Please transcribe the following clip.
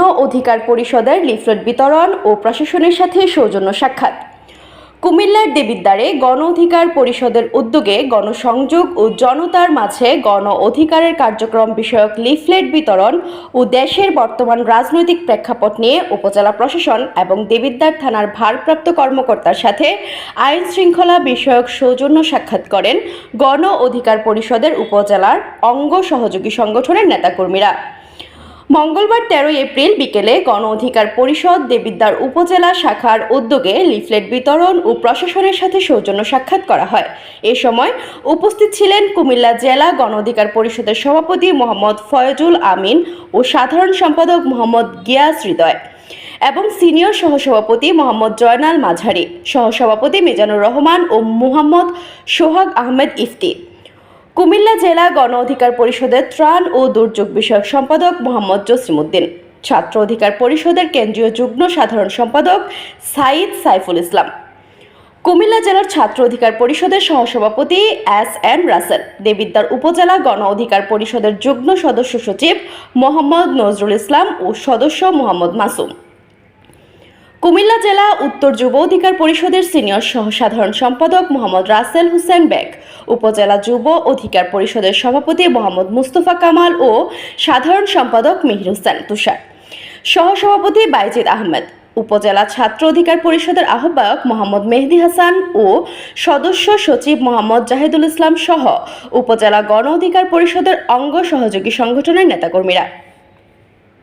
অধিকার পরিষদের লিফলেট বিতরণ ও প্রশাসনের সাথে সৌজন্য সাক্ষাৎ। কুমিল্লার দেবিদ্বারে গণ অধিকার পরিষদের উদ্যোগে গণসংযোগ ও জনতার মাঝে গণ অধিকারের কার্যক্রম বিষয়ক লিফলেট বিতরণ ও দেশের বর্তমান রাজনৈতিক প্রেক্ষাপট নিয়ে উপজেলা প্রশাসন এবং দেবিদ্বার থানার ভারপ্রাপ্ত কর্মকর্তার সাথে আইন শৃঙ্খলা বিষয়ক সৌজন্য সাক্ষাৎ করেন গণ অধিকার পরিষদের উপজেলার অঙ্গ সহযোগী সংগঠনের নেতাকর্মীরা। মঙ্গলবার তেরোই এপ্রিল বিকেলে গণ অধিকার পরিষদ দেবিদ্বার উপজেলা শাখার উদ্যোগে লিফলেট বিতরণ ও প্রশাসনের সাথে সৌজন্য সাক্ষাৎ করা হয়। এ সময় উপস্থিত ছিলেন কুমিল্লা জেলা গণ অধিকার পরিষদের সভাপতি মোহাম্মদ ফয়জুল আমিন ও সাধারণ সম্পাদক মোহাম্মদ গিয়াস হৃদয় এবং সিনিয়র সহসভাপতি মোহাম্মদ জয়নাল মাঝারি, সহসভাপতি মিজানুর রহমান ও মোহাম্মদ সোহাগ আহমেদ ইফতি। কুমিল্লা জেলা গণ অধিকার পরিষদের ত্রাণ ও দুর্যোগ বিষয়ক সম্পাদক মোহাম্মদ জসিমউদ্দিন, ছাত্র অধিকার পরিষদের কেন্দ্রীয় যুগ্ম সাধারণ সম্পাদক সাইদ সাইফুল ইসলাম, কুমিল্লা জেলার ছাত্র অধিকার পরিষদের সহসভাপতি এস এন রাসেল, দেবিদ্বার উপজেলা গণ অধিকার পরিষদের যুগ্ম সদস্য সচিব মোহাম্মদ নজরুল ইসলাম ও সদস্য মোহাম্মদ মাসুম। কুমিল্লা জেলা উত্তর যুব অধিকার পরিষদের সিনিয়র সহ সাধারণ সম্পাদক মোহাম্মদ রাসেল হুসেন বেগ, উপজেলা যুব অধিকার পরিষদের সভাপতি মোহাম্মদ মুস্তফা কামাল ও সাধারণ সম্পাদক মিহির হোসেন তুষার। সহসভাপতি বাইজিদ আহমেদ, উপজেলা ছাত্র অধিকার পরিষদের আহ্বায়ক মোহাম্মদ মেহেদি হাসান ও সদস্য সচিব মোহাম্মদ জাহিদুল ইসলাম সহ উপজেলা গণ অধিকার পরিষদের অঙ্গ সহযোগী সংগঠনের নেতাকর্মীরা।